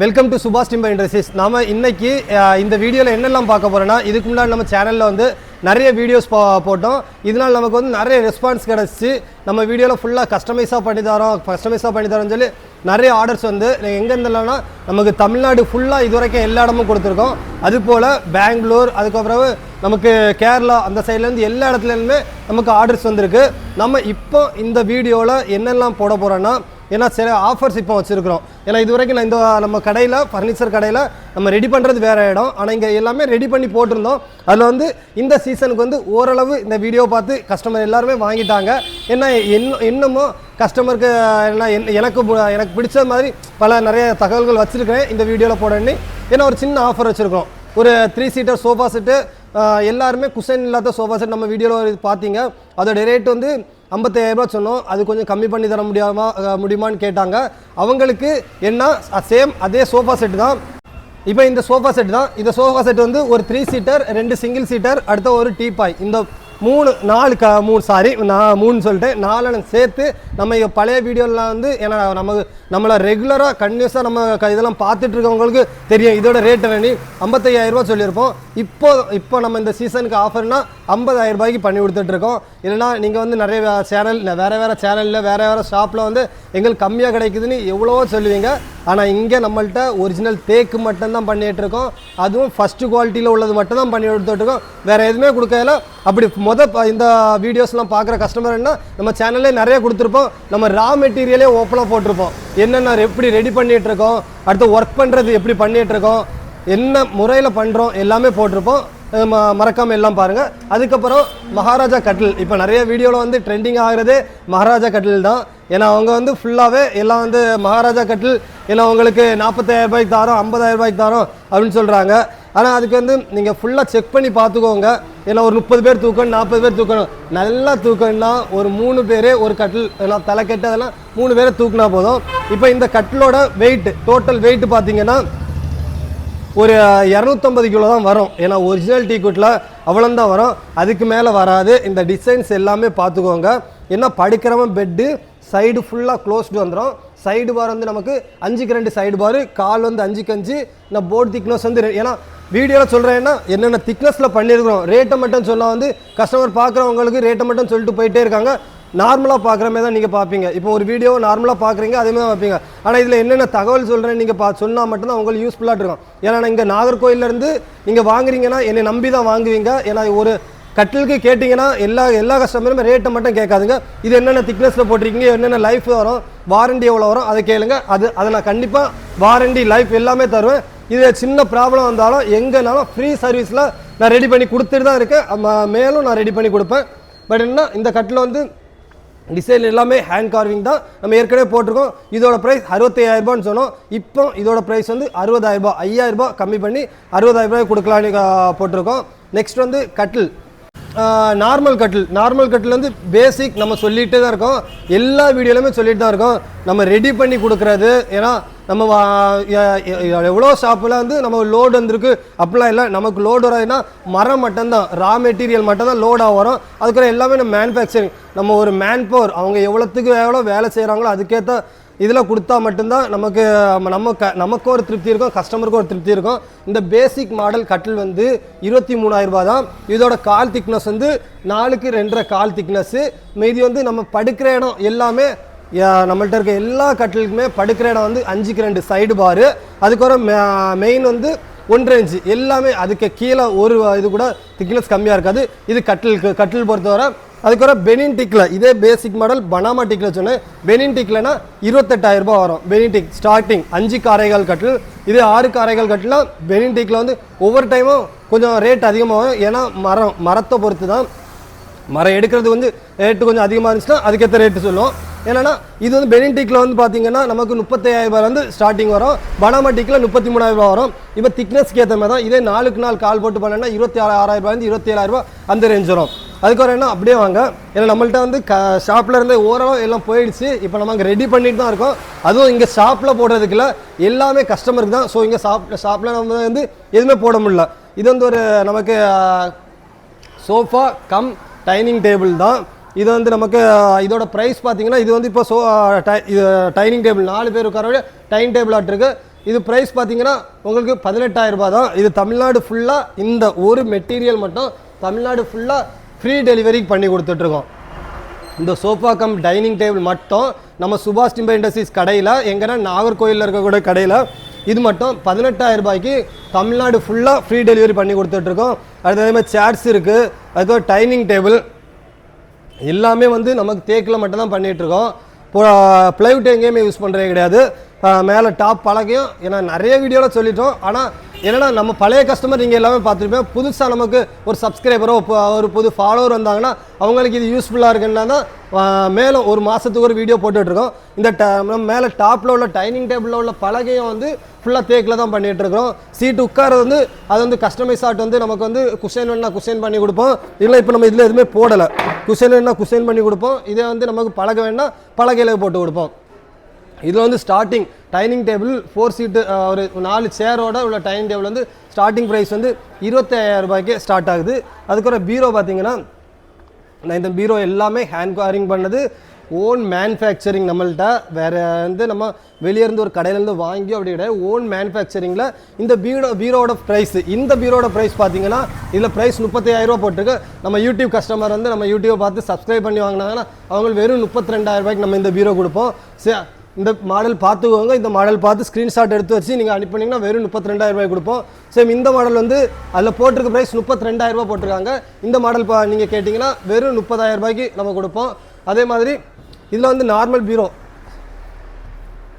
Welcome to சுபாஷ் timber industries நாம இன்னைக்கு இந்த வீடியோவில் என்னெல்லாம் பார்க்க போறோம்னா இதுக்கு முன்னாடி நம்ம சேனலில் வந்து நிறைய வீடியோஸ் போட்டோம். இதனால் நமக்கு வந்து நிறைய ரெஸ்பான்ஸ் கிடச்சி நம்ம வீடியோவில் ஃபுல்லாக கஸ்டமைஸாக பண்ணி தரோம் கஸ்டமைஸாக பண்ணி தரோம்னு சொல்லி நிறைய ஆர்டர்ஸ் வந்து எங்கே இருந்தெல்லாம்னா நமக்கு தமிழ்நாடு ஃபுல்லாக இது வரைக்கும் எல்லா இடமும் கொடுத்துருக்கோம். அது போல் பெங்களூர் அதுக்கப்புறம் நமக்கு கேரளா அந்த சைட்லேருந்து எல்லா இடத்துலேருந்துமே நமக்கு ஆர்டர்ஸ் வந்திருக்கு. நம்ம இப்போ இந்த வீடியோவில் என்னெல்லாம் போட போகிறோன்னா ஏன்னா சில ஆஃபர்ஸ் இப்போ வச்சுருக்கிறோம். ஏன்னா இது வரைக்கும் நான் இந்த நம்ம கடையில் ஃபர்னிச்சர் கடையில் நம்ம ரெடி பண்ணுறது வேறு இடம். ஆனால் இங்கே எல்லாமே ரெடி பண்ணி போட்டிருந்தோம். அதில் வந்து இந்த சீசனுக்கு வந்து ஓரளவு இந்த வீடியோ பார்த்து கஸ்டமர் எல்லாருமே வாங்கிட்டாங்க. ஏன்னா இன்னும் இன்னமும் கஸ்டமருக்கு என்ன என்- எனக்கு பு- எனக்கு பிடிச்ச மாதிரி பல நிறைய தகவல்கள் வச்சுருக்கிறேன் இந்த வீடியோவில் போடணுன்னு ஏன்னா ஒரு சின்ன ஆஃபர் வச்சுருக்கோம் ஒரு த்ரீ சீட்டர் சோஃபா செட்டு எல்லாருமே குசன் இல்லாத சோஃபா செட் நம்ம வீடியோவில் பார்த்தீங்க. அதோட ரேட் வந்து 55000 சொன்னோம். அது கொஞ்சம் கம்மி பண்ணி தர முடியாமா முடியுமான்னு கேட்டாங்க. அவங்களுக்கு என்ன சேம் அதே சோஃபா செட் தான். இப்போ இந்த சோஃபா செட் தான். இந்த சோஃபா செட் வந்து ஒரு த்ரீ சீட்டர் ரெண்டு சிங்கிள் சீட்டர் அடுத்த ஒரு டீபாய் இந்த மூணு நாலு க மூணு சாரி நான் மூணு சொல்லிட்டு நாலு சேர்த்து நம்ம பழைய வீடியோலாம் வந்து ஏன்னா நமக்கு நம்மளை ரெகுலராக கண்டினியூஸாக நம்ம இதெல்லாம் பார்த்துட்டு இருக்கவங்களுக்கு தெரியும். இதோட ரேட் என்னன்னு ஐம்பத்தையாயிரம் ரூபாய் சொல்லியிருப்போம். இப்போ இப்போ நம்ம இந்த சீசனுக்கு ஆஃபர்னா ஐம்பதாயிரம் ரூபாய்க்கு பண்ணி கொடுத்துட்டு இருக்கோம் இல்லைனா நீங்கள் வந்து நிறைய சேனல் வேறு வேறு சேனலில் வேறு வேறு ஷாப்பில் வந்து எங்களுக்கு கம்மியாக கிடைக்குதுன்னு எவ்வளவோ சொல்லுவீங்க. ஆனால் இங்கே நம்மள்கிட்ட ஒரிஜினல் தேக்கு மட்டும்தான் பண்ணிகிட்ருக்கோம் இருக்கோம் அதுவும் ஃபஸ்ட்டு குவாலிட்டியில் உள்ளது மட்டும் தான் பண்ணி கொடுத்துட்ருக்கோம். வேறு எதுவுமே கொடுக்கல. அப்படி மொதல் இந்த வீடியோஸ்லாம் பார்க்குற கஸ்டமர் என்ன நம்ம சேனல்லே நிறைய கொடுத்துருப்போம். நம்ம ரா மெட்டீரியலே ஓப்பனாக போட்டிருப்போம். என்னென்ன எப்படி ரெடி பண்ணிகிட்ருக்கோம் இருக்கோம் அடுத்து ஒர்க் பண்ணுறது எப்படி பண்ணிகிட்ருக்கோம் என்ன முறையில் பண்ணுறோம் எல்லாமே போட்டிருப்போம். ம- மறக்காமல் எல்லாம் பாருங்கள் அதுக்கப்புறம் மகாராஜா கட்டில். இப்போ நிறைய வீடியோவில் வந்து ட்ரெண்டிங் ஆகுறதே மகாராஜா கட்டில் தான். ஏன்னா அவங்க வந்து ஃபுல்லாகவே எல்லாம் வந்து மகாராஜா கட்டில் ஏன்னா உங்களுக்கு நாற்பத்தாயிரம் ரூபாய்க்கு தாரோம் ஐம்பதாயிரம் ரூபாய்க்கு தாரோம் அப்படின்னு சொல்கிறாங்க ஆனால் அதுக்கு வந்து நீங்கள் ஃபுல்லாக செக் பண்ணி பார்த்துக்கோங்க. ஏன்னா ஒரு முப்பது பேர் தூக்கணும் நாற்பது பேர் தூக்கணும். நல்லா தூக்கணும்னா ஒரு மூணு பேரே ஒரு கட்டில் எல்லாம் தலை கெட்டு அதெல்லாம் மூணு பேரை தூக்குனா போதும். இப்போ இந்த கட்டிலோட வெயிட்டு டோட்டல் வெயிட் பார்த்தீங்கன்னா ஒரு இரநூத்தம்பது கிலோ தான் வரும். ஏன்னா ஒரிஜினல் டீ குட்டில் அவ்வளோந்தான் வரும். அதுக்கு மேலே வராது. இந்த டிசைன்ஸ் எல்லாமே பார்த்துக்கோங்க. ஏன்னா படுக்கிறவன் பெட்டு சைடு ஃபுல்லாக க்ளோஸ்டு வந்துடும் சைடு பார் வந்து நமக்கு அஞ்சுக்கு ரெண்டு சைடு பார். கால் வந்து அஞ்சுக்கு அஞ்சு. நான் போர்டு திக்னஸ் வந்து ஏன்னா வீடியோவில் சொல்கிறேன்னா என்னென்ன திக்னஸில் பண்ணியிருக்கிறோம். ரேட்டை மட்டும் சொன்னால் வந்து கஸ்டமர் பார்க்குறவங்களுக்கு ரேட்டை மட்டும் சொல்லிட்டு போயிட்டே இருக்காங்க. நார்மலாக பார்க்குற மாதிரி தான் நீங்கள் பார்ப்பீங்க. இப்போ ஒரு வீடியோ நார்மலாக பார்க்குறீங்க அதே மாதிரி தான் பார்ப்பீங்க. ஆனால் இதில் என்னென்ன தகவல் சொல்கிறேன் நீங்கள் பா சொன்னால் மட்டும்தான் உங்களுக்கு யூஸ்ஃபுல்லாக இருக்கும். ஏன்னா இங்கே நாகர்கோயிலேருந்து நீங்கள் வாங்குறீங்கன்னா என்னை நம்பி தான் வாங்குவீங்க. ஏன்னா ஒரு கட்டிலுக்கு கேட்டிங்கன்னா எல்லா எல்லா கஸ்டமருமே ரேட்டை மட்டும் கேட்காதுங்க. இது என்னென்ன திக்னஸில் போட்டிருக்கீங்க என்னென்ன லைஃப் வரும் வாரண்டி எவ்வளோ வரும் அதை கேளுங்க. அது அதை நான் கண்டிப்பாக வாரண்டி லைஃப் எல்லாமே தருவேன். இது சின்ன ப்ராப்ளம் வந்தாலும் எங்கேனாலும் ஃப்ரீ சர்வீஸில் நான் ரெடி பண்ணி கொடுத்துட்டு தான் இருக்கேன். மேலும் நான் ரெடி பண்ணி கொடுப்பேன். பட் என்ன இந்த கட்டில் வந்து டிசைன் எல்லாமே ஹேண்ட் கார்விங் தான். நம்ம ஏற்கனவே போட்டிருக்கோம். இதோட ப்ரைஸ் அறுபத்தையாயிரரூபான்னு சொன்னோம். இப்போ இதோட ப்ரைஸ் வந்து அறுபதாயிரம் ஐயாயிரரூபா கம்மி பண்ணி அறுபதாயிரரூபாய் கொடுக்கலான்னு போட்டிருக்கோம். நெக்ஸ்ட் வந்து கட்டில். நார்மல் கட்டில். நார்மல் கட்டில் வந்து பேசிக் நம்ம சொல்லிகிட்டே தான் இருக்கோம். எல்லா வீடியோலையுமே சொல்லிட்டு தான் இருக்கோம். நம்ம ரெடி பண்ணி கொடுக்குறது. ஏன்னா நம்ம வா- எவ்வளோ ஷாப்பில் வந்து நம்ம லோடு வந்திருக்கு. அப்படிலாம் இல்லை. நமக்கு லோடு வராதுன்னா மரம் மட்டும்தான். ரா மெட்டீரியல் மட்டும்தான் லோடாக வரும். அதுக்கப்புறம் எல்லாமே நம்ம மேனுஃபேக்சரிங் நம்ம ஒரு மேன் பவர் அவங்க எவ்வளோத்துக்கு எவ்வளோ வேலை செய்கிறாங்களோ அதுக்கேற்ற இதில் கொடுத்தா மட்டும்தான் நமக்கு நம்ம க நமக்கு ஒரு திருப்தி இருக்கும் கஸ்டமருக்கும் ஒரு திருப்தி இருக்கும். இந்த பேசிக் மாடல் கட்டில் வந்து இருபத்தி மூணாயிரரூபா தான். இதோட கால் திக்னஸ் வந்து நாலுக்கு ரெண்டரை கால் திக்னஸ்ஸு மீதி வந்து நம்ம படுக்கிற இடம் எல்லாமே நம்மள்கிட்ட நம்மள்ட்ட இருக்க எல்லா கட்டிலுக்குமே படுக்கிற இடம் வந்து அஞ்சுக்கு ரெண்டு சைடு பாரு அதுக்கப்புறம் மெயின் வந்து ஒன்றரை இன்ச்சு எல்லாமே அதுக்கு கீழே ஒரு இது கூட திக்னஸ் கம்மியாக இருக்காது. இது கட்டிலுக்கு கட்டில் பொறுத்தவரை அதுக்கப்புறம் பெனின் டிக்கில் இதே பேசிக் மாடல் பனாமா டிக்கில் சொன்னேன். பெனின் டிக்லனா இருபத்தெட்டாயிரம் ரூபாய் வரும். பெனின் டிக் ஸ்டார்டிங் அஞ்சு காரைகள் கட்டில். இதே ஆறு காரைகள் கட்டிலாம் பெனின் டிக்கில் வந்து ஒவ்வொரு டைமும் கொஞ்சம் ரேட் அதிகமாகும் ஏன்னா மரம் மரத்தை பொறுத்து தான் மரம் எடுக்கிறது வந்து ரேட்டு கொஞ்சம் அதிகமாக இருந்துச்சுன்னா அதுக்கேற்ற ரேட்டு சொல்லுவோம். என்னன்னா இது வந்து பெனிடிக்கில் வந்து பார்த்தீங்கன்னா நமக்கு முப்பத்தையாயிரம் ரூபாய் வந்து ஸ்டார்டிங் வரும். பனாமட்டிக்கில் முப்பத்தி மூணாயிரம் வரும். இப்போ திக்னஸ்க்கு ஏற்ற மாதிரி தான் இதே நாளுக்கு நாள் கால் போட்டு பண்ணேன்னா இருபத்தி ஆறு ஆறாயிரம் ரூபாய் இருபத்தி ஏழாயிரம் ரூபாய் அந்த ரேஞ்ச் வரும். அதுக்கப்புறம் என்ன அப்படியே வாங்க. ஏன்னா நம்மள்ட்ட வந்து க ஷாப்பில் இருந்து ஓரளவு எல்லாம் போயிடுச்சு. இப்போ நம்ம அங்கே ரெடி பண்ணிட்டு தான் இருக்கோம். அதுவும் இங்கே ஷாப்பில் போடுறதுக்குள்ள எல்லாமே கஸ்டமருக்கு தான். ஸோ இங்கே ஷாப் ஷாப்பில் நம்ம வந்து எதுவுமே போட முடியல. இது வந்து ஒரு நமக்கு சோஃபா கம் டைனிங் டேபிள் தான். இது வந்து நமக்கு இதோட ப்ரைஸ் பார்த்தீங்கன்னா இது வந்து இப்போ சோ டை இது டைனிங் டேபிள் நாலு பேர் உட்கார டைனிங் டேபிள் ஆட்ருக்கு இது ப்ரைஸ் பார்த்தீங்கன்னா உங்களுக்கு பதினெட்டாயிரம் ரூபாய் தான். இது தமிழ்நாடு ஃபுல்லாக இந்த ஒரு மெட்டீரியல் மட்டும் தமிழ்நாடு ஃபுல்லாக ஃப்ரீ டெலிவரி பண்ணி கொடுத்துட்ருக்கோம். இந்த சோஃபா கம் டைனிங் டேபிள் மட்டும் நம்ம சுபாஷ் டிம்பர் இண்டஸ்ட்ரீஸ் கடையில் எங்கன்னா நாகர்கோயிலில் இருக்கக்கூடிய கடையில் இது மட்டும் பதினெட்டாயிரம் ரூபாய்க்கு தமிழ்நாடு ஃபுல்லாக ஃப்ரீ டெலிவரி பண்ணி கொடுத்துட்ருக்கோம். அடுத்து அதே மாதிரி சேர்ஸ் இருக்குது அதுக்கப்புறம் டைனிங் டேபிள் எல்லாமே வந்து நமக்கு தேக்கில் மட்டும்தான் பண்ணிகிட்ருக்கோம் இப்போ ப்ளைவுட் எங்கேயுமே யூஸ் பண்ணுறதே கிடையாது. மேலே டாப் பழகையும் ஏன்னா நிறைய வீடியோவில் சொல்லிட்டோம். ஆனால் ஏன்னா நம்ம பழைய கஸ்டமர் நீங்கள் எல்லாமே பார்த்துருப்பேன் புதுசாக நமக்கு ஒரு சப்ஸ்கிரைபரோ ஒரு புது ஃபாலோவர் வந்தாங்கன்னா அவங்களுக்கு இது யூஸ்ஃபுல்லாக இருக்குன்னா தான் மேலும் ஒரு மாதத்துக்கு ஒரு வீடியோ போட்டுட்ருக்கோம். இந்த ட நம்ம மேலே டாப்பில் உள்ள டைனிங் டேபிளில் உள்ள பலகையும் வந்து ஃபுல்லாக தேக்கில் தான் பண்ணிகிட்ருக்கிறோம் சீட்டு உட்காரது வந்து அது வந்து கஸ்டமைஸ் ஆட் வந்து நமக்கு வந்து குஷன் வேணா குஷன் பண்ணி கொடுப்போம். இல்லை இப்போ நம்ம இதில் எதுவுமே போடலை. குஷன் வேணா குஷன் பண்ணி கொடுப்போம். இதே வந்து நமக்கு பலகை வேணா பலகையில் போட்டு கொடுப்போம். இதில் வந்து starting dining table four seat ஒரு நாலு சேரோட உள்ள டைனிங் டேபிள் வந்து ஸ்டார்டிங் ப்ரைஸ் வந்து இருபத்தாயிரம் ரூபாய்க்கே ஸ்டார்ட் ஆகுது. அதுக்கப்புறம் பீரோ பார்த்தீங்கன்னா நான் இந்த பீரோ எல்லாமே ஹேண்ட் காரிங் பண்ணது ஓன் மேனுஃபேக்சரிங் நம்மள்ட்ட. வேறு வந்து நம்ம வெளியே இருந்து ஒரு கடையிலேருந்து வாங்கி அப்படி கிடையாது. ஓன் மேனுஃபேக்சரிங்கில் இந்த பீரோ பீரோட ப்ரைஸ் இந்த பீரோட ப்ரைஸ் பார்த்தீங்கன்னா இதில் ப்ரைஸ் முப்பத்தையாயிரரூவா ரூபா போட்டிருக்கு. நம்ம யூடியூப் கஸ்டமர் வந்து நம்ம யூடியூப் பார்த்து சப்ஸ்கிரைப் பண்ணி வாங்கினாங்கன்னா அவங்களுக்கு வெறும் முப்பத்தி ரெண்டாயிரம் ரூபாய்க்கு நம்ம இந்த பீரோ கொடுப்போம். சே இந்த மாடல் பார்த்துக்கோங்க. இந்த மாடல் பார்த்து ஸ்க்ரீன்ஷாட் எடுத்து வச்சு நீங்கள் அனுப்பினீங்கன்னா வெறும் முப்பத்தி ரெண்டாயிரம் கொடுப்போம். சேம் இந்த மாடல் வந்து அதில் போட்டிருக்க ப்ரைஸ் முப்பத்தி ரெண்டாயிரம் ரூபாய் போட்டிருக்காங்க. இந்த மாடல் பா நீங்கள் கேட்டிங்கன்னா வெறும் முப்பதாயிரம் ரூபாய்க்கு நம்ம கொடுப்போம். அதே மாதிரி இதில் வந்து நார்மல் பீரோ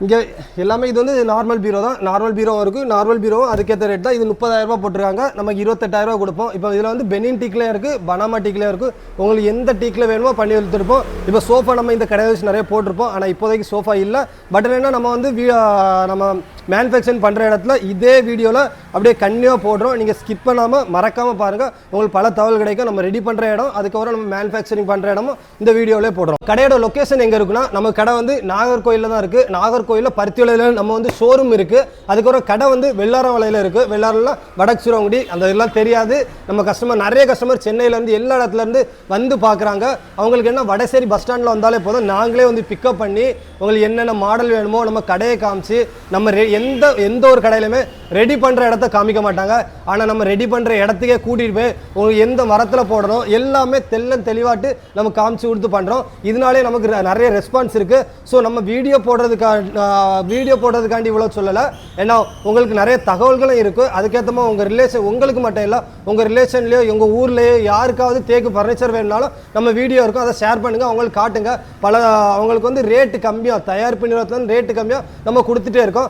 இங்கே எல்லாமே இது வந்து நார்மல் பீரோ தான். நார்மல் பீரோவும் இருக்குது நார்மல் பீரோவும் அதுக்கேற்ற ரேட் தான். இது முப்பதாயிரரூபா போட்டிருக்காங்க. நமக்கு இருபத்தெட்டாயிரம் கொடுப்போம். இப்போ இதில் வந்து பெனின் டீக்லேயும் இருக்குது பனாமா டீக்லேயும் இருக்குது உங்களுக்கு எந்த டீக்கில் வேணுமோ பண்ணி எடுத்துருப்போம் இப்போ சோஃபா நம்ம இந்த கடையை வச்சு நிறைய போட்டிருப்போம். ஆனால் இப்போதைக்கு சோஃபா இல்லை. பட் என்னென்னா நம்ம வந்து வீ- நம்ம மேனுஃபேக்சரிங் பண்ணுற இடத்துல இதே வீடியோவில் அப்படியே கன்னியாக போடுறோம். நீங்கள் ஸ்கிப் பண்ணாமல் மறக்காமல் பாருங்கள் உங்களுக்கு பல தகவல் கிடைக்கும். நம்ம ரெடி பண்ணுற இடம் அதுக்கப்புறம் நம்ம மேனுஃபேக்சரிங் பண்ணுற இடமும் இந்த வீடியோவிலே போடுறோம். கடையோட லொக்கேஷன் எங்கே இருக்குன்னா நம்ம கடை வந்து நாகர்கோயிலில் தான் இருக்குது நாகர்கோயிலில் பருத்தியுலையில் நம்ம வந்து ஷோரூம் இருக்குது அதுக்கப்புறம் கடை வந்து வெள்ளாரவளையில் இருக்குது வெள்ளாரில் வடக்கு சிறுவங்குடி அந்த இதெல்லாம் தெரியாது. நம்ம கஸ்டமர் நிறைய கஸ்டமர் சென்னையிலேருந்து எல்லா இடத்துலேருந்து வந்து பார்க்குறாங்க அவங்களுக்கு என்ன வடசேரி பஸ் ஸ்டாண்டில் வந்தாலே போதும். நாங்களே வந்து பிக்கப் பண்ணி உங்களுக்கு என்னென்ன மாடல் வேணுமோ நம்ம கடையை காமிச்சு நம்ம எந்த எந்த ஒரு கடையிலுமே ரெடி பண்ணுற இடத்த காமிக்க மாட்டாங்க. ஆனால் நம்ம ரெடி பண்ணுற இடத்துக்கே கூட்டிகிட்டு போய் உங்களுக்கு எந்த மரத்தில் போடணும் எல்லாமே தெல்லம் தெளிவாட்டு நம்ம காமிச்சு கொடுத்து பண்ணுறோம் இதனாலே நமக்கு நிறைய ரெஸ்பான்ஸ் இருக்குது ஸோ நம்ம வீடியோ போடுறதுக்கா வீடியோ போடுறதுக்காண்டி இவ்வளோ சொல்லலை. ஏன்னா உங்களுக்கு நிறைய தகவல்களும் இருக்குது அதுக்கேற்ற மாதிரி உங்கள் ரிலேஷன் உங்களுக்கு மட்டும் இல்லை உங்கள் ரிலேஷன்லேயோ உங்கள் ஊர்லேயோ யாருக்காவது தேக்கு ஃபர்னிச்சர் வேணுனாலும் நம்ம வீடியோ இருக்கும். அதை ஷேர் பண்ணுங்கள் அவங்களுக்கு காட்டுங்க. பல அவங்களுக்கு வந்து ரேட்டு கம்மியாக தயாரிப்பு நிறுவனத்தில் ரேட்டு கம்மியாக நம்ம கொடுத்துட்டே இருக்கோம்.